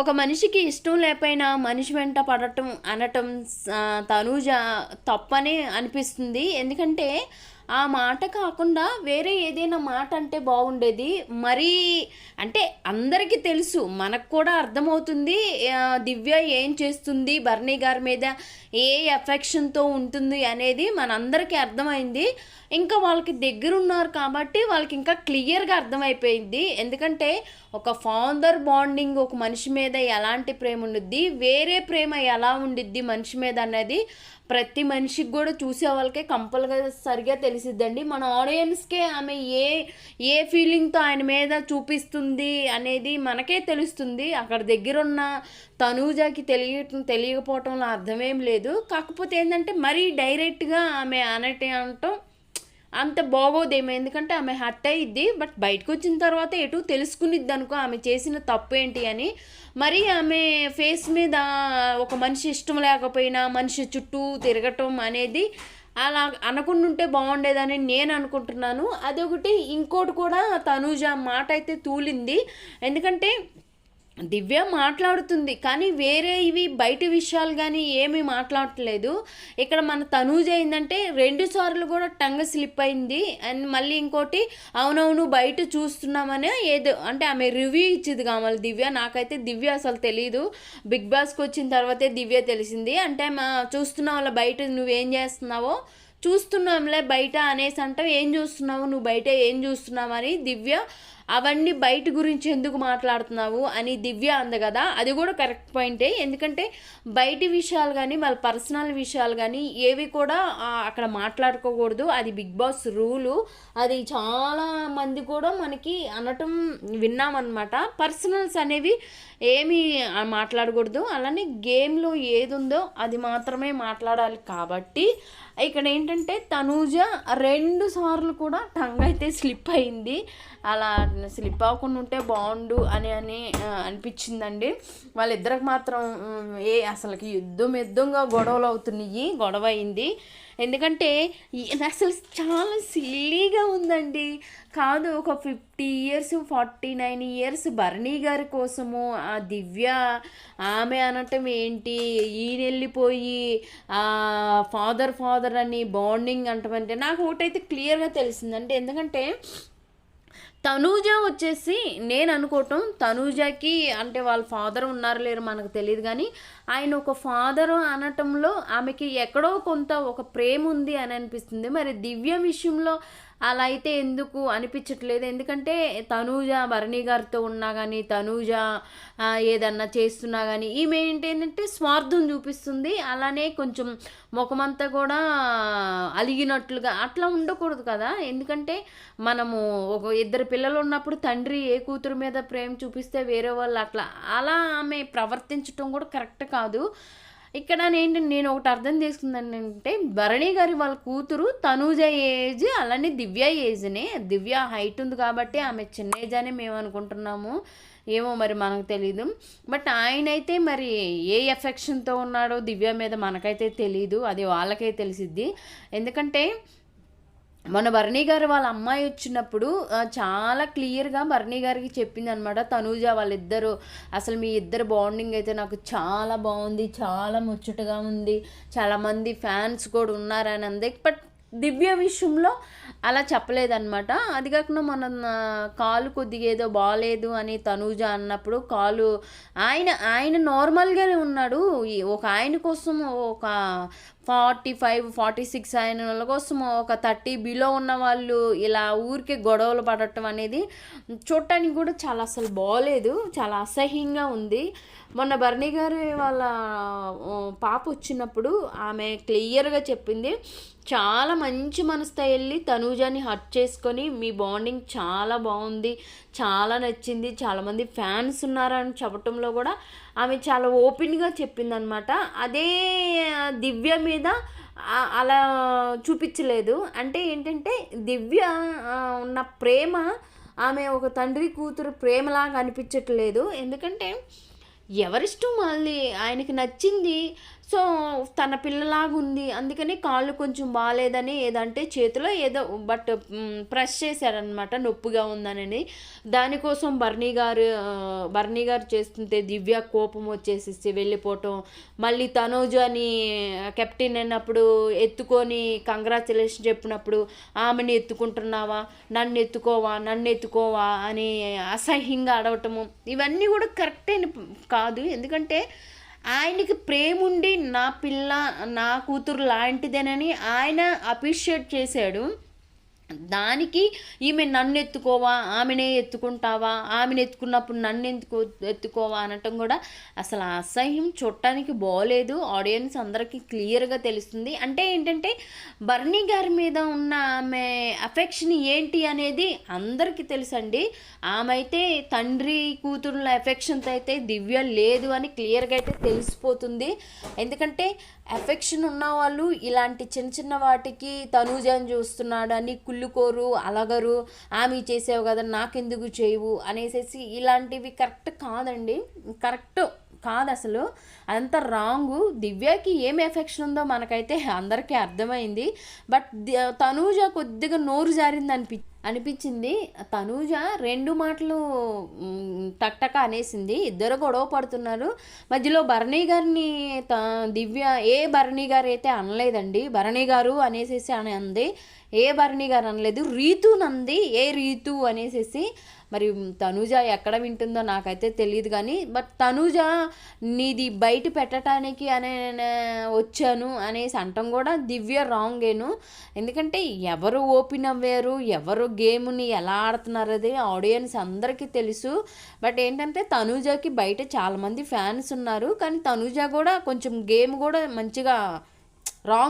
ఒక మనిషికి ఇష్టం లేకపోయినా మనిషి వెంట పడటం అనటం తనూజ తప్పనే అనిపిస్తుంది. ఎందుకంటే ఆ మాట కాకుండా వేరే ఏదైనా మాట అంటే బాగుండేది. మరీ అంటే అందరికీ తెలుసు మనకు కూడా అర్థమవుతుంది దివ్య ఏం చేస్తుంది బర్నీ గారి మీద ఏ ఎఫెక్షన్తో ఉంటుంది అనేది మనందరికీ అర్థమైంది. ఇంకా వాళ్ళకి దగ్గర ఉన్నారు కాబట్టి వాళ్ళకి ఇంకా క్లియర్గా అర్థమైపోయింది. ఎందుకంటే ఒక ఫాదర్ బాండింగ్ ఒక మనిషి మీద ఎలాంటి ప్రేమ ఉండిద్ది వేరే ప్రేమ ఎలా ఉండిద్ది మనిషి మీద అనేది ప్రతి మనిషికి కూడా చూసే వాళ్ళకే కంపల్సరిగా తెలిసిద్దండి. మన ఆడియన్స్కే ఆమె ఏ ఏ ఫీలింగ్తో ఆయన మీద చూపిస్తుంది అనేది మనకే తెలుస్తుంది. అక్కడ దగ్గర ఉన్న తనూజాకి తెలియ తెలియకపోవటంలో అర్థమేం లేదు. కాకపోతే ఏంటంటే మరీ డైరెక్ట్గా ఆమె అనటే అనటం అంత బాగోదేమో. ఎందుకంటే ఆమె హట్ అయ్యిద్ది బట్ బయటకు వచ్చిన తర్వాత ఎటు తెలుసుకునిద్ది అనుకో ఆమె చేసిన తప్పు ఏంటి అని. మరి ఆమె ఫేస్ మీద ఒక మనిషి ఇష్టం లేకపోయినా మనిషి చుట్టూ తిరగటం అనేది అలా అనుకుంటుంటే బాగుండేదని నేను అనుకుంటున్నాను. అదొకటి. ఇంకోటి కూడా తనూజ మాట అయితే తూలింది. ఎందుకంటే దివ్య మాట్లాడుతుంది కానీ వేరే ఇవి బయట విషయాలు కానీ ఏమీ మాట్లాడట్లేదు. ఇక్కడ మన తనూజ ఏంటంటే రెండు సార్లు కూడా టంగ స్లిప్ అయింది. అండ్ మళ్ళీ ఇంకోటి అవునవును బయట చూస్తున్నామనే ఏదో అంటే ఆమె రివ్యూ ఇచ్చింది కావాలి దివ్య. నాకైతే దివ్య అసలు తెలియదు బిగ్ బాస్కి వచ్చిన తర్వాతే దివ్య తెలిసింది. అంటే మా చూస్తున్నావు వాళ్ళ బయట నువ్వేం చేస్తున్నావో చూస్తున్నాంలే బయట అనేసి అంటావు. ఏం చూస్తున్నావు? నువ్వు బయట ఏం చూస్తున్నావు అని దివ్య అవన్నీ బయట గురించి ఎందుకు మాట్లాడుతున్నావు అని దివ్య అంది కదా. అది కూడా కరెక్ట్ పాయింటే ఎందుకంటే బయటి విషయాలు కానీ వాళ్ళ పర్సనల్ విషయాలు కానీ ఏవి కూడా అక్కడ మాట్లాడుకోకూడదు. అది బిగ్ బాస్ రూలు. అది చాలా మంది కూడా మనకి అనటం విన్నామన్నమాట. పర్సనల్స్ అనేవి ఏమీ మాట్లాడకూడదు. అలానే గేమ్లో ఏది ఉందో అది మాత్రమే మాట్లాడాలి కాబట్టి ఇక్కడ ఏంటంటే తనూజ రెండు సార్లు కూడా టంగ్ అయితే స్లిప్ అయింది. అలా స్లిప్ అవ్వకుండా ఉంటే బాగుండు అని అని అనిపించిందండి. వాళ్ళిద్దరికి మాత్రం ఏ అసలుకి యుద్ధం యుద్ధంగా గొడవలు అవుతున్నాయి గొడవ అయింది ఎందుకంటే అసలు చాలా సిల్లీగా ఉందండి. కాదు ఒక fifty years forty nine years Bharani గారి కోసము ఆ దివ్య ఆమె అనటం ఏంటి ఈయన వెళ్ళిపోయి ఫాదర్ ఫాదర్ అని బాండింగ్ అంటమంటే నాకు ఒకటైతే క్లియర్గా తెలిసిందండి. ఎందుకంటే తనూజ వచ్చేసి నేను అనుకోవటం తనూజకి అంటే వాళ్ళ ఫాదర్ ఉన్నారు లేరు మనకు తెలియదు కానీ ఆయన ఒక ఫాదర్ అనటంలో ఆమెకి ఎక్కడో కొంత ఒక ప్రేమ ఉంది అని అనిపిస్తుంది. మరి దివ్య విషయంలో అలా అయితే ఎందుకు అనిపించట్లేదు? ఎందుకంటే తనూజ భరణి గారితో ఉన్నా కానీ తనూజ ఏదన్నా చేస్తున్నా కానీ ఈమె ఏంటంటే స్వార్థం చూపిస్తుంది. అలానే కొంచెం ముఖమంతా కూడా అలిగినట్లుగా అట్లా ఉండకూడదు కదా? ఎందుకంటే మనము ఒక ఇద్దరు పిల్లలు ఉన్నప్పుడు తండ్రి ఏ కూతురు మీద ప్రేమ చూపిస్తే వేరే వాళ్ళు అట్లా అలా ఆమె ప్రవర్తించడం కూడా కరెక్ట్ కాదు. ఇక్కడ నేను నేను ఒకటి అర్థం చేసుకుందాను అంటే భరణి గారి వాళ్ళ కూతురు తనూజ ఏజ్ అలానే దివ్య ఏజ్నే. దివ్య హైట్ ఉంది కాబట్టి ఆమె చిన్న ఏజ్ అని మేము అనుకుంటున్నాము. ఏమో మరి మనకు తెలియదు బట్ ఆయన అయితే మరి ఏ ఎఫెక్షన్తో ఉన్నాడో దివ్య మీద మనకైతే తెలియదు అది వాళ్ళకే తెలిసిద్ది. ఎందుకంటే మన భరణి గారు వాళ్ళ అమ్మాయి వచ్చినప్పుడు చాలా క్లియర్గా భరణి గారికి చెప్పింది అనమాట తనూజ వాళ్ళిద్దరు అసలు మీ ఇద్దరు బాండింగ్ అయితే నాకు చాలా బాగుంది చాలా ముచ్చటగా ఉంది. చాలామంది ఫ్యాన్స్ కూడా ఉన్నారని అంది. బట్ దివ్య విషయంలో అలా చెప్పలేదన్నమాట. అది కాకుండా మన కాలు కొద్దిగా ఏదో బాగాలేదు అని తనూజ అన్నప్పుడు కాలు ఆయన ఆయన నార్మల్గానే ఉన్నాడు. ఈ- ఒక ఆయన కోసం ఒక ఫార్టీ ఫైవ్ ఫార్టీ సిక్స్ ఆయన వాళ్ళ కోసం ఒక థర్టీ బిలో ఉన్న వాళ్ళు ఇలా ఊరికే గొడవలు పడటం అనేది చూడటానికి కూడా చాలా అసలు బాగోలేదు చాలా అసహ్యంగా ఉంది. మొన్న బర్ణి గారి వాళ్ళ పాప వచ్చినప్పుడు ఆమె క్లియర్గా చెప్పింది చాలా మంచి మనసుతో వెళ్ళి తనూజాని హట్ చేసుకొని మీ బాండింగ్ చాలా బాగుంది చాలా నచ్చింది చాలామంది ఫ్యాన్స్ ఉన్నారని చెప్పటంలో కూడా ఆమె చాలా ఓపెన్గా చెప్పిందనమాట. అదే దివ్య మీద అలా చూపించలేదు. అంటే ఏంటంటే దివ్య ఉన్న ప్రేమ ఆమె ఒక తండ్రి కూతురు ప్రేమలాగా అనిపించట్లేదు. ఎందుకంటే ఎవరిష్టం వాళ్ళది? ఆయనకి నచ్చింది సో తన పిల్లలాగా ఉంది అందుకని కాళ్ళు కొంచెం బాగాలేదని ఏదంటే చేతిలో ఏదో బట్ ప్రెస్ చేశారనమాట నొప్పిగా ఉందని దానికోసం బర్నీ గారు బర్నీ గారు చేస్తుంటే దివ్య కోపం వచ్చేసి వెళ్ళిపోవటం. మళ్ళీ తనూజని కెప్టెన్ అయినప్పుడు ఎత్తుకొని కంగ్రాచులేషన్ చెప్పినప్పుడు ఆమెని ఎత్తుకుంటున్నావా? నన్ను ఎత్తుకోవా? నన్ను ఎత్తుకోవా? అని అసహ్యంగా అడగటము ఇవన్నీ కూడా కరెక్ట్ అయిన కాదు. ఎందుకంటే ఆయనకి ప్రేమ ఉండి నా పిల్ల నా కూతురు లాంటిదేనని ఆయన అప్రిషియేట్ చేశాడు. దానికి ఈమె నన్ను ఎత్తుకోవా ఆమెనే ఎత్తుకుంటావా ఆమెను ఎత్తుకున్నప్పుడు నన్ను ఎందుకు ఎత్తుకోవా అనటం కూడా అసలు అసహ్యం చూడటానికి బాగోలేదు ఆడియన్స్ అందరికీ క్లియర్గా తెలుస్తుంది. అంటే ఏంటంటే బర్నీ గారి మీద ఉన్న ఆమె అఫెక్షన్ ఏంటి అనేది అందరికీ తెలుసండి. ఆమె అయితే తండ్రి కూతురుల ఎఫెక్షన్తో అయితే దివ్య లేదు అని క్లియర్గా అయితే తెలిసిపోతుంది. ఎందుకంటే ఎఫెక్షన్ ఉన్న వాళ్ళు ఇలాంటి చిన్న చిన్న వాటికి తనూజాన్ చూస్తున్నాడు అని కుళ్ళుకోరు అలగరు ఆమె చేసావు కదా నాకెందుకు చేయవు అనేసి ఇలాంటివి కరెక్ట్ కాదండి. కరెక్ట్ కాదు అసలు. అదంతా రాంగు. దివ్యకి ఏం ఎఫెక్షన్ ఉందో మనకైతే అందరికీ అర్థమైంది. బట్ తనూజ కొద్దిగా నోరు జారింది అనిపి అనిపించింది. తనూజ రెండు మాటలు టక్టక అనేసింది. ఇద్దరు గొడవ పడుతున్నారు. మధ్యలో భరణి గారిని త దివ్య ఏ భరణి గారు అయితే అనలేదండి. భరణి గారు అనేసేసి అని అంది. ఏ భరణి గారు అనలేదు. రీతు నంది ఏ రీతు అనేసేసి మరి తనూజ ఎక్కడ వింటుందో నాకైతే తెలియదు కానీ బట్ తనూజ నీది బయట పెట్టడానికి అనే వచ్చాను అనేసి అంటాం కూడా దివ్య రాంగేను. ఎందుకంటే ఎవరు ఓపెన్ అవ్వారు ఎవరు గేమ్ని ఎలా ఆడుతున్నారు అది ఆడియన్స్ అందరికీ తెలుసు. బట్ ఏంటంటే తనూజకి బయట చాలామంది ఫ్యాన్స్ ఉన్నారు. కానీ తనూజ కూడా కొంచెం గేమ్ కూడా మంచిగా రాంగ్